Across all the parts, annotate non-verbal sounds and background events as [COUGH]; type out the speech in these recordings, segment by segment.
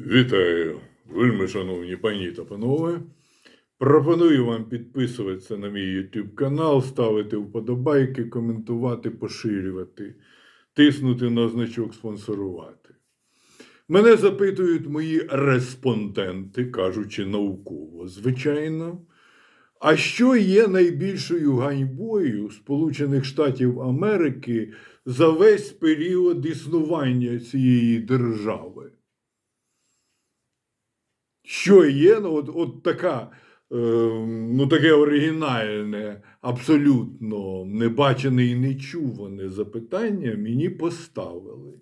Вітаю, вельми шановні пані та панове. Пропоную вам підписуватися на мій YouTube канал, ставити вподобайки, коментувати, поширювати, тиснути на значок спонсорувати. Мене запитують мої респонденти, кажучи науково, звичайно. А що є найбільшою ганьбою Сполучених Штатів Америки за весь період існування цієї держави? Що є, ну, от, от така, е, ну, таке оригінальне, абсолютно небачене і нечуване запитання мені поставили.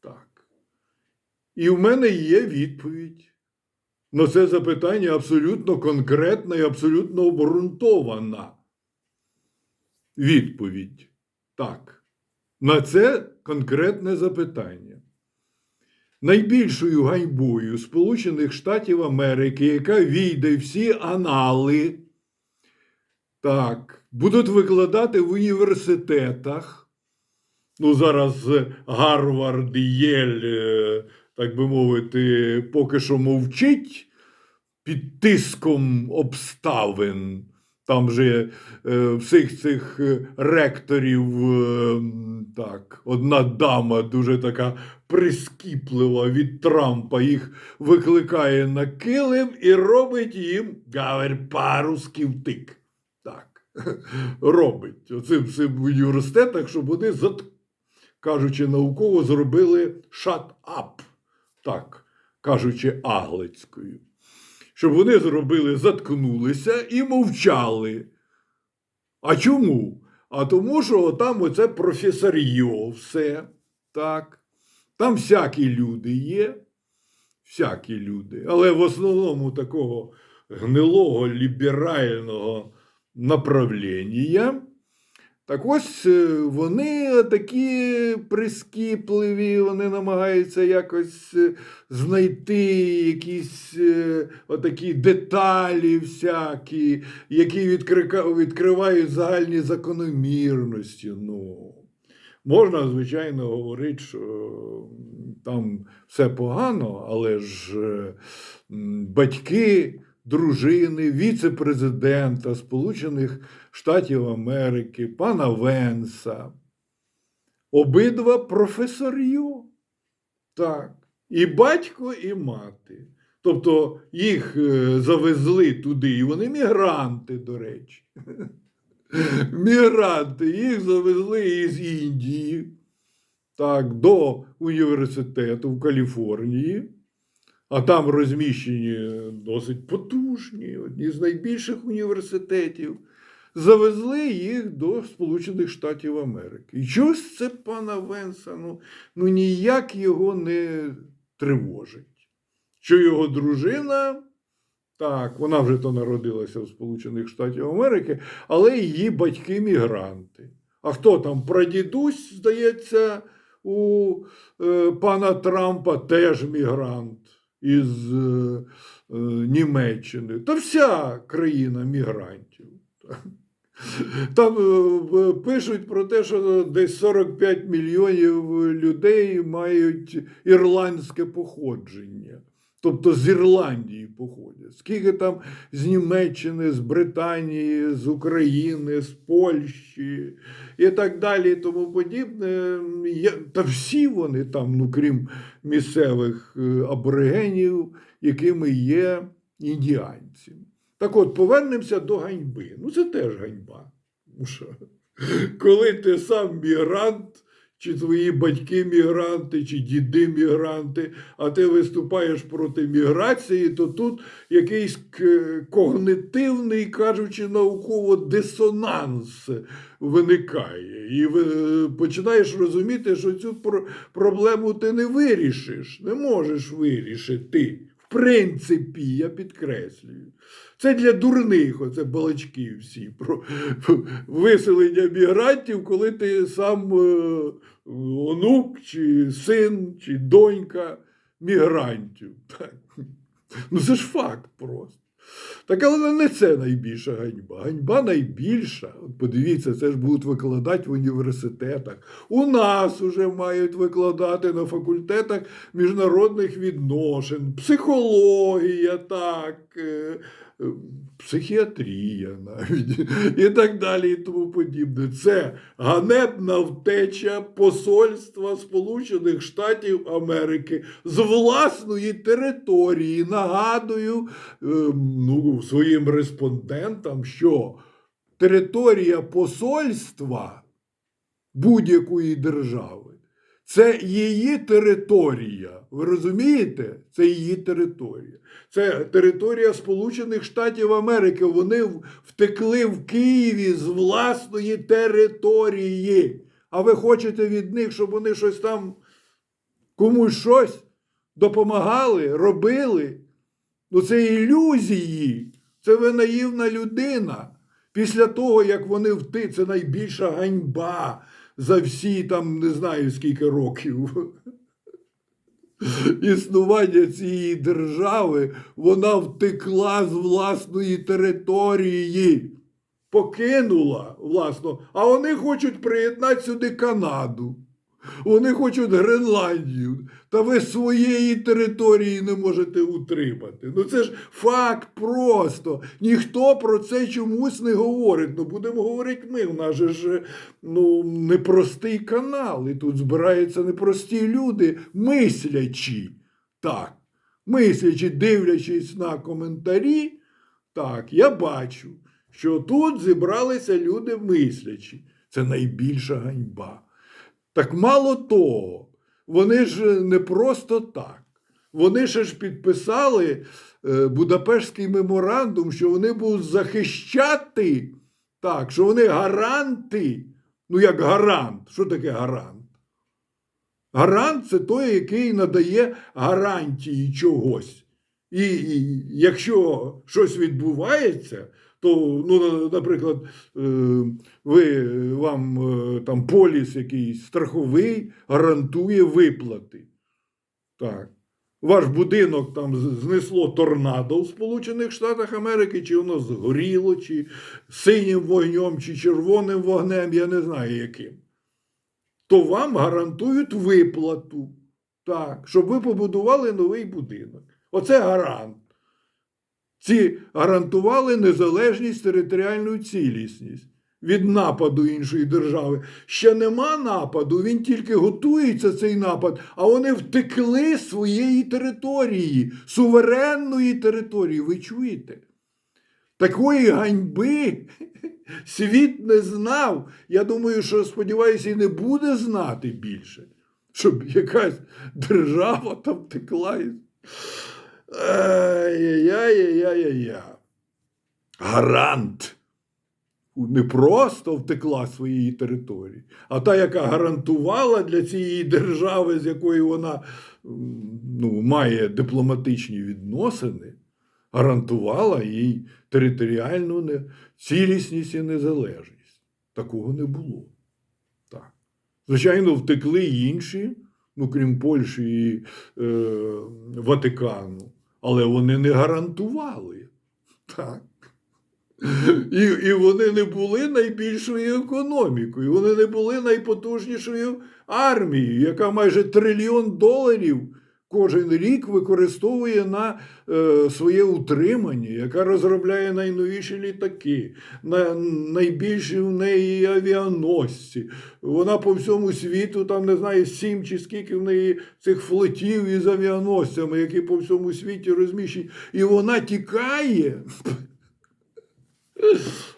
Так. І в мене є відповідь. На це запитання абсолютно конкретна і абсолютно обґрунтована. Відповідь. Так. На це конкретне запитання. Найбільшою ганьбою Сполучених Штатів Америки, яка війде всі анали, так, будуть викладати в університетах. Ну, зараз Гарвард Єль, е, так би мовити, поки що мовчить під тиском обставин. Там же е, всіх цих е, ректорів, е, так, одна дама дуже така прискіплива від Трампа, їх викликає на килим і робить їм гавер паруски втик. Так, [LAUGHS] робить оцим всім в університетах, щоб вони, кажучи науково, зробили shut up, так, кажучи аглицькою щоб вони зробили, заткнулися і мовчали. А чому? А тому, що там оце професоріо все. Так. Там всякі люди є, всякі люди, але в основному такого гнилого ліберального направлення. Так ось е, вони такі прискіпливі, вони намагаються якось е, знайти якісь е, отакі деталі всякі, які відкривають загальні закономірності. Ну, можна, звичайно, говорити, що там все погано, але ж батьки дружини віце-президента Сполучених Штатів Америки, пана Венса. Обидва професор'ю. Так. І батько, і мати. Тобто їх е, завезли туди, і вони мігранти, до речі. [LAUGHS] Мігранти, їх завезли із Індії так, до університету в Каліфорнії. А там розміщені досить потужні, одні з найбільших університетів. Завезли їх до Сполучених Штатів Америки. І чогось це пана Венса ну, ну ніяк його не тривожить. Що його дружина, так, вона вже то народилася в Сполучених Штатів Америки, але її батьки мігранти. А хто там? Прадідусь, здається, у е, пана Трампа теж мігрант із е, е, Німеччини. Та вся країна мігрантів. [LAUGHS] Там е, пишуть про те, що десь 45 мільйонів людей мають ірландське походження. Тобто з Ірландії походять. Скільки там з Німеччини, з Британії, з України, з Польщі і так далі, і тому подібне. Та всі вони там, ну крім місцевих е, аборигенів, якими є індіанці. Так от, повернемося до ганьби. Ну, це теж ганьба. Коли ти сам мігрант, чи твої батьки мігранти, чи діди мігранти, а ти виступаєш проти міграції, то тут якийсь когнитивний, кажучи науково, дисонанс виникає. І починаєш розуміти, що цю про- проблему ти не вирішиш, не можеш вирішити. Принципі, я підкреслюю. Це для дурних, оце балачки всі про виселення мігрантів, коли ти сам е, онук, чи син, чи донька мігрантів. Так. Ну це ж факт просто. Так але не це найбільша ганьба. Ганьба найбільша. От подивіться, це ж будуть викладати в університетах. У нас уже мають викладати на факультетах міжнародних відношень, психологія, так, е, психіатрія навіть і так далі, і тому подібне. Це ганебна втеча посольства Сполучених Штатів Америки з власної території. Нагадую е, ну, своїм респондентам, що територія посольства будь-якої держави це її територія. Ви розумієте? Це її територія. Це територія Сполучених Штатів Америки. Вони втекли в Києві з власної території. А ви хочете від них, щоб вони щось там комусь щось допомагали, робили? Ну це ілюзії. Це ви наївна людина. Після того, як вони вти, це найбільша ганьба за всі там не знаю скільки років. Існування цієї держави, вона втекла з власної території, покинула власно, а вони хочуть приєднати сюди Канаду. Вони хочуть Гренландію. Та ви своєї території не можете утримати. Ну це ж факт просто. Ніхто про це чомусь не говорить. Ну будемо говорити ми. У нас же ж ну, непростий канал. І тут збираються непрості люди, мислячі. Так, мислячи, дивлячись на коментарі, так, я бачу, що тут зібралися люди мислячі. Це найбільша ганьба. Так мало того, вони ж не просто так. Вони ще ж підписали е, Будапештський меморандум, що вони будуть захищати, так, що вони гаранти. Ну, як гарант. Що таке гарант? Гарант це той, який надає гарантії чогось. І, і якщо щось відбувається, то, ну, наприклад, е, ви, вам е, там поліс якийсь страховий гарантує виплати. Так. Ваш будинок там знесло торнадо в Сполучених Штатах Америки, чи воно згоріло, чи синім вогнем, чи червоним вогнем, я не знаю яким. То вам гарантують виплату, так, щоб ви побудували новий будинок. Оце гарант. Ці гарантували незалежність територіальну цілісність від нападу іншої держави. Ще нема нападу, він тільки готується цей напад, а вони втекли з своєї території, суверенної території. Ви чуєте? Такої ганьби [LAUGHS] світ не знав. Я думаю, що сподіваюся, і не буде знати більше, щоб якась держава там втекла. Із- Ай-яй-яй-яй-яй. Гарант. Не просто втекла своєї території, а та, яка гарантувала для цієї держави, з якою вона ну, має дипломатичні відносини, гарантувала їй територіальну цілісність і незалежність. Такого не було. Так. Звичайно, втекли інші, ну, крім Польщі і е, Ватикану, але вони не гарантували. Так. І, і вони не були найбільшою економікою, вони не були найпотужнішою армією, яка майже трильйон доларів кожен рік використовує на е, своє утримання, яка розробляє найновіші літаки, на, найбільші в неї авіаносці. Вона по всьому світу, там не знаю, сім чи скільки в неї цих флотів із авіаносцями, які по всьому світі розміщені. І вона тікає. [LAUGHS]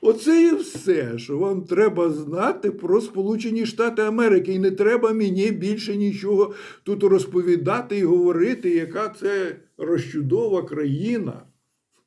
Оце і все, що вам треба знати про Сполучені Штати Америки. І не треба мені більше нічого тут розповідати і говорити, яка це розчудова країна,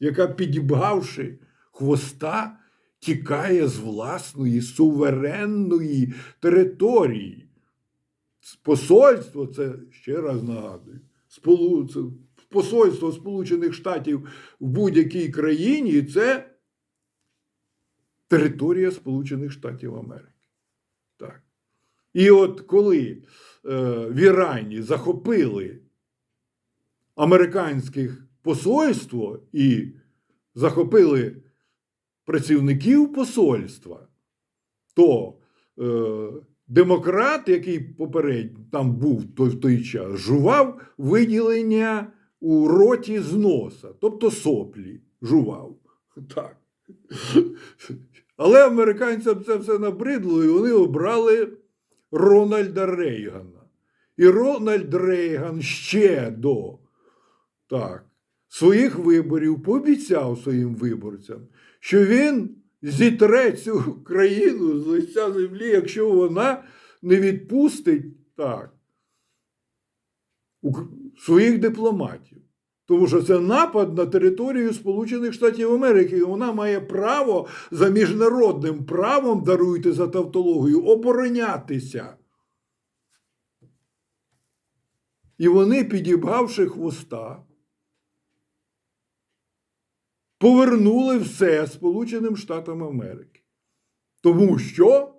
яка, підібгавши хвоста, тікає з власної суверенної території. Посольство, це ще раз нагадую, посольство Сполучених Штатів в будь-якій країні це територія Сполучених Штатів Америки. Так. І от коли е, в Ірані захопили американських посольство і захопили працівників посольства, то е, демократ, який попередньо там був той, в той час, жував виділення у роті з носа, тобто соплі жував. Так. Але американцям це все набридло, і вони обрали Рональда Рейгана. І Рональд Рейган ще до так, своїх виборів пообіцяв своїм виборцям, що він зітре цю країну з лиця землі, якщо вона не відпустить так, своїх дипломатів. Тому що це напад на територію Сполучених Штатів Америки, і вона має право за міжнародним правом, даруйте за тавтологію, оборонятися. І вони, підібгавши хвоста, повернули все Сполученим Штатам Америки. Тому що?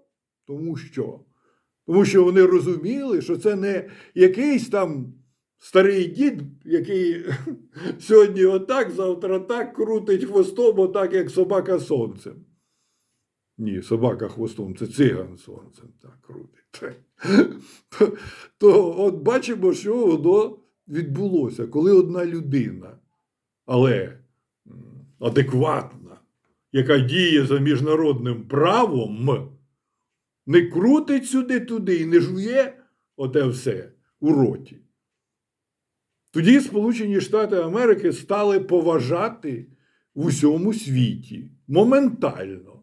Тому що? Тому що вони розуміли, що це не якийсь там старий дід, який [LAUGHS] сьогодні отак, завтра так крутить хвостом, отак, як собака сонцем. Ні, собака хвостом, це циган сонцем так крутить. [LAUGHS] То, от бачимо, що воно відбулося, коли одна людина, але адекватна, яка діє за міжнародним правом, не крутить сюди-туди і не жує оте все у роті. Тоді Сполучені Штати Америки стали поважати в усьому світі моментально.